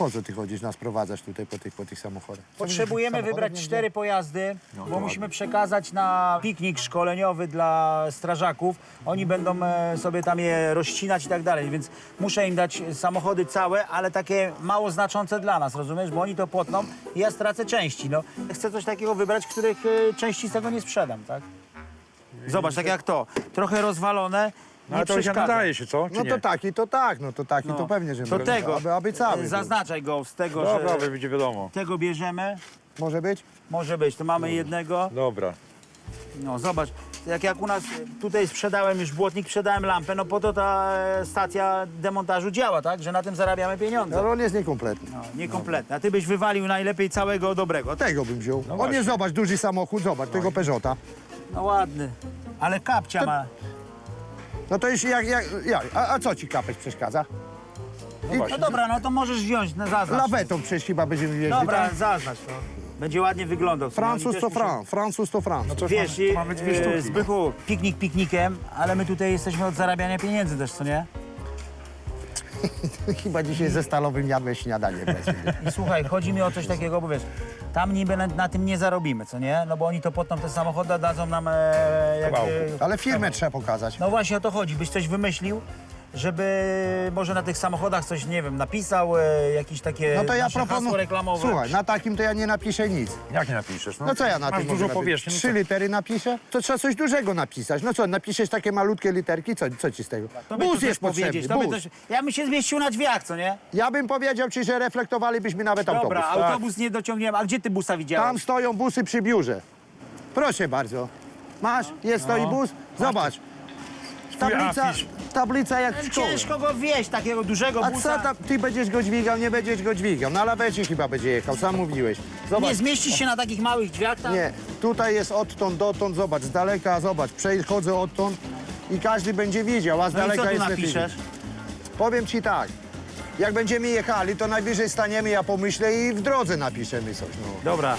po co ty chodzisz, nas prowadzasz tutaj po tych, po tych samochodach? Potrzebujemy wybrać cztery pojazdy, bo musimy przekazać na piknik szkoleniowy dla strażaków. Oni będą e, sobie tam je rozcinać i tak dalej, więc muszę im dać samochody całe, ale takie mało znaczące dla nas, rozumiesz? Bo oni to potną i ja stracę części. No. Chcę coś takiego wybrać, których e, części z tego nie sprzedam, tak? Zobacz, tak jak to. Trochę rozwalone, No, nie ale to się przeszkadza. nadaje się, co? Czy No nie? to taki, to tak, no to taki, No. to pewnie, że my- tego, aby, aby cały. e, zaznaczaj go z tego, Dobra, że będzie wiadomo. tego bierzemy. Może być? Może być, to mamy jednego. Dobra. No zobacz, jak, jak u nas tutaj sprzedałem już błotnik, sprzedałem lampę, no po to ta e, stacja demontażu działa, tak? Że na tym zarabiamy pieniądze. Ale on jest niekompletny. No, niekompletne. A ty byś wywalił najlepiej całego dobrego. Tego bym wziął. on właśnie. jest, zobacz, duży samochód, zobacz, tego Peugeota. No ładny. Ale kapcia ma. No to już jak, jak, jak a, a co ci kapeć przeszkadza? No dobra, no to możesz wziąć, no zaznacz. Lawetą przecież chyba będziemy wjeździć. Dobra, tak? zaznacz to. Będzie ładnie wyglądał. Francuz Oni to też muszą- Fran, Francuz to Francuz. To Wiesz, i, mamy dwie e, sztuki. Zbychu, piknik piknikiem, ale my tutaj jesteśmy od zarabiania pieniędzy też, co nie? Chyba dzisiaj ze Stalowym jadłeś śniadanie. bez mnie. I słuchaj, chodzi mi o coś takiego, bo wiesz, tam niby na, na tym nie zarobimy, co nie? No bo oni to potem te samochody dadzą nam e, jakby... Kawałku. Ale firmę trzeba pokazać. No właśnie o to chodzi, byś coś wymyślił, żeby może na tych samochodach coś, nie wiem, napisał, e, jakieś takie No to ja nasze hasło proponuję. reklamowe. Słuchaj, na takim to ja nie napiszę nic. Jak nie napiszesz? No co ja na Masz tym dużo mogę napisać? powierzchni. no Trzy litery napiszę? To trzeba coś dużego napisać. No co, napiszesz takie malutkie literki? Co, co ci z tego? To by Bus coś jest potrzebny, powiedzieć, to by bus. coś... Ja bym się zmieścił na drzwiach, co nie? Ja bym powiedział ci, że reflektowalibyśmy nawet Dobra, autobus. autobus nie dociągniemy. A gdzie ty busa widziałeś? Tam stoją busy przy biurze. Proszę bardzo. Masz? Jest stoi bus? Zobacz. Tablica, afisz. Tablica jak w szkole. Ciężko go wieść, takiego dużego A busa. co tam, ty będziesz go dźwigał, nie będziesz go dźwigał. Na lawecie chyba będzie jechał, sam mówiłeś. Zobacz. Nie zmieścisz się na takich małych drzwiach tam? Nie, tutaj jest odtąd dotąd, zobacz, z daleka, zobacz, przechodzę odtąd i każdy będzie widział, a z No i daleka co tu jest lepiej napiszesz? Powiem ci tak, jak będziemy jechali, to najwyżej staniemy, ja pomyślę i w drodze napiszemy coś. No. Dobra.